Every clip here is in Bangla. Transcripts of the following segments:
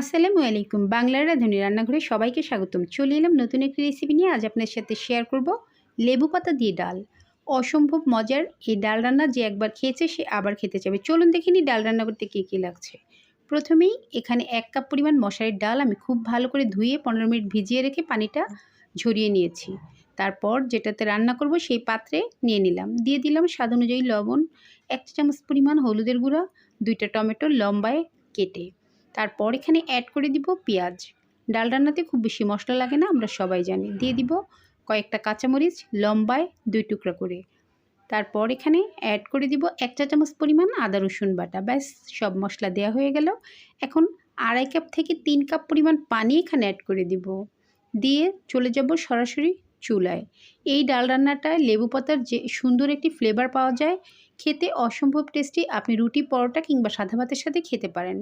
আসসালামু আলাইকুম। বাংলার রাঁধুনি রান্নাঘরে সবাইকে স্বাগতম। চলে এলাম নতুন একটি রেসিপি নিয়ে। আজ আপনার সাথে শেয়ার করব লেবু পাতা দিয়ে ডাল। অসম্ভব মজার এই ডাল রান্না যে একবার খেয়েছে, সে আবার খেতে চাবে। চলুন দেখে নিই ডাল রান্না করতে কী কী লাগছে। প্রথমেই এখানে এক কাপ পরিমাণ মশারির ডাল আমি খুব ভালো করে ধুয়ে পনেরো মিনিট ভিজিয়ে রেখে পানিটা ঝরিয়ে নিয়েছি। তারপর যেটাতে রান্না করব সেই পাত্রে নিয়ে নিলাম। দিয়ে দিলাম স্বাদ অনুযায়ী লবণ, এক চামচ পরিমাণ হলুদের গুঁড়া, দুইটা টমেটো লম্বায় কেটে। তারপর এখানে অ্যাড করে দিব পেঁয়াজ। ডাল রান্নাতে খুব বেশি মশলা লাগে না, আমরা সবাই জানি। দিয়ে দিব কয়েকটা কাঁচামরিচ, লম্বায় দুই টুকরা করে। তারপর এখানে অ্যাড করে দিব এক চা চামচ পরিমাণ আদা, রসুন বাটা। ব্যাস, সব মশলা দেওয়া হয়ে গেল। এখন আড়াই কাপ থেকে তিন কাপ পরিমাণ পানি এখানে অ্যাড করে দিব। দিয়ে চলে যাব সরাসরি চুলায়। এই ডাল রান্নাটায় লেবু পাতার যে সুন্দর একটি ফ্লেভার পাওয়া যায়, খেতে অসম্ভব টেস্টি আপনি রুটি, পরোটা কিংবা সাদা ভাতের সাথে খেতে পারেন।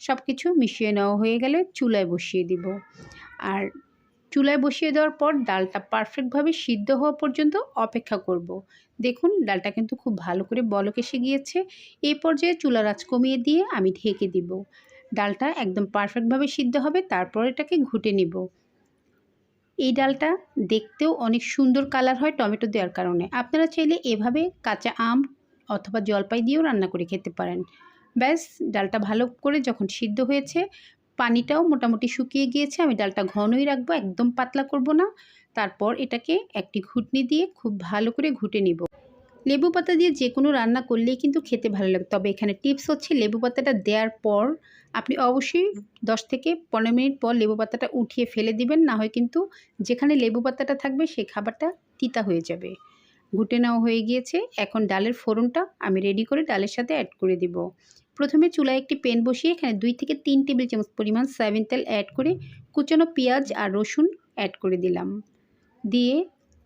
সব কিছু মিশিয়ে নেওয়া হয়ে গেলে চুলায় বসিয়ে দিব। আর চুলায় বসিয়ে দেওয়ার পর ডালটা পারফেক্টভাবে সিদ্ধ হওয়া পর্যন্ত অপেক্ষা করব। দেখুন, ডালটা কিন্তু খুব ভালো করে বলক এসে গিয়েছে। এই পর্যায়ে চুলার আঁচ কমিয়ে দিয়ে আমি ঢেকে দিব। ডালটা একদম পারফেক্টভাবে সিদ্ধ হবে, তারপর এটাকে ঘুটে নিব। এই ডালটা দেখতেও অনেক সুন্দর কালার হয় টমেটো দেওয়ার কারণে। আপনারা চাইলে এভাবে কাঁচা আম অথবা জলপাই দিয়েও রান্না করে খেতে পারেন। ব্যাস, ডালটা ভালো করে যখন সিদ্ধ হয়েছে, পানিটাও মোটামুটি শুকিয়ে গিয়েছে, আমি ডালটা ঘনই রাখব, একদম পাতলা করব না। তারপর এটাকে একটি ঘুটনি দিয়ে খুব ভালো করে ঘুটে নিব। লেবু পাতা দিয়ে যে কোনো রান্না করলেই কিন্তু খেতে ভালো লাগে। তবে এখানে টিপস হচ্ছে, লেবু পাতাটা দেওয়ার পর আপনি অবশ্যই দশ থেকে পনেরো মিনিট পর লেবু পাতাটা উঠিয়ে ফেলে দিবেন, না হয় কিন্তু যেখানে লেবু পাতাটা থাকবে সেই খাবারটা তিতা হয়ে যাবে। ঘুটে নেওয়া হয়ে গিয়েছে। এখন ডালের ফোড়নটা আমি রেডি করে ডালের সাথে অ্যাড করে দিব। প্রথমে চুলায় একটি পেন বসিয়ে এখানে দুই থেকে তিন টেবিল চামচ পরিমাণ সয়াবিন তেল অ্যাড করে কুচানো পেঁয়াজ আর রসুন অ্যাড করে দিলাম। দিয়ে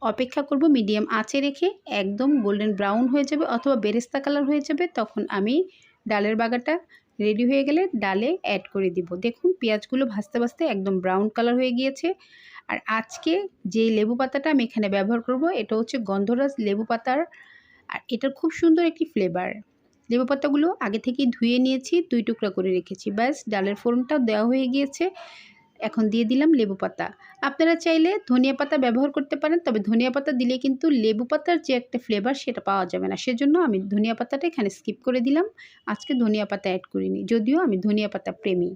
অপেক্ষা করব মিডিয়াম আঁচে রেখে একদম গোল্ডেন ব্রাউন হয়ে যাবে অথবা বেরেস্তা কালার হয়ে যাবে, তখন আমি ডালের বাগাটা রেডি হয়ে গেলে ডালে অ্যাড করে দিব। দেখুন, পেঁয়াজগুলো ভাজতে ভাজতে একদম ব্রাউন কালার হয়ে গিয়েছে। আর আজকে যে লেবু পাতাটা আমি এখানে ব্যবহার করব, এটা হচ্ছে গন্ধরাজ লেবু পাতার, আর এটার খুব সুন্দর একটি ফ্লেভার লেবু পাতাগুলো আগে থেকেই ধুয়ে নিয়েছি, দুই টুকরা করে রেখেছি। ব্যাস, ডালের ফোড়নটাও দেওয়া হয়ে গিয়েছে। এখন দিয়ে দিলাম লেবু পাতা। আপনারা চাইলে ধনিয়া পাতা ব্যবহার করতে পারেন, তবে ধনিয়া পাতা দিলে কিন্তু লেবু পাতার যে একটা ফ্লেভার সেটা পাওয়া যাবে না। সেজন্য আমি ধনিয়া পাতাটা এখানে স্কিপ করে দিলাম। আজকে ধনিয়া পাতা অ্যাড করিনি, যদিও আমি ধনিয়া পাতা প্রেমী।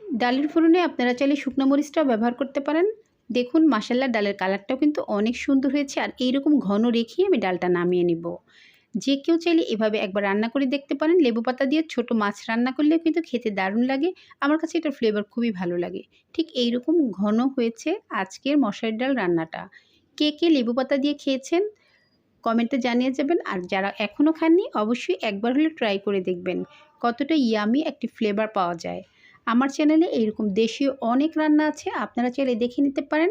ডালের ফোড়নে আপনারা চাইলে শুকনো মরিচটাও ব্যবহার করতে পারেন। দেখুন মাসাল্লা ডালের কালারটাও কিন্তু অনেক সুন্দর হয়েছে। আর এইরকম ঘন রেখেই আমি ডালটা নামিয়ে নিব। যে কেউ চাইলে এভাবে একবার রান্না করে দেখতে পারেন। লেবু পাতা দিয়ে ছোট মাছ রান্না করলেও কিন্তু খেতে দারুণ লাগে। আমার কাছে এটার ফ্লেভার খুবই ভালো লাগে। ঠিক এইরকম ঘন হয়েছে আজকের মশারির ডাল রান্নাটা। কে কে লেবু পাতা দিয়ে খেয়েছেন? কমেন্টে জানিয়ে যাবেন। আর যারা এখনও খাননি, অবশ্যই একবার হলে ট্রাই করে দেখবেন কতটা ইয়ামি একটি ফ্লেভার পাওয়া যায়। আমার চ্যানেলে এইরকম দেশীয় অনেক রান্না আছে, আপনারা চাইলে দেখে নিতে পারেন।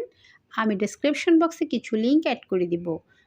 আমি ডেসক্রিপশন বক্সে কিছু লিঙ্ক অ্যাড করে দিব।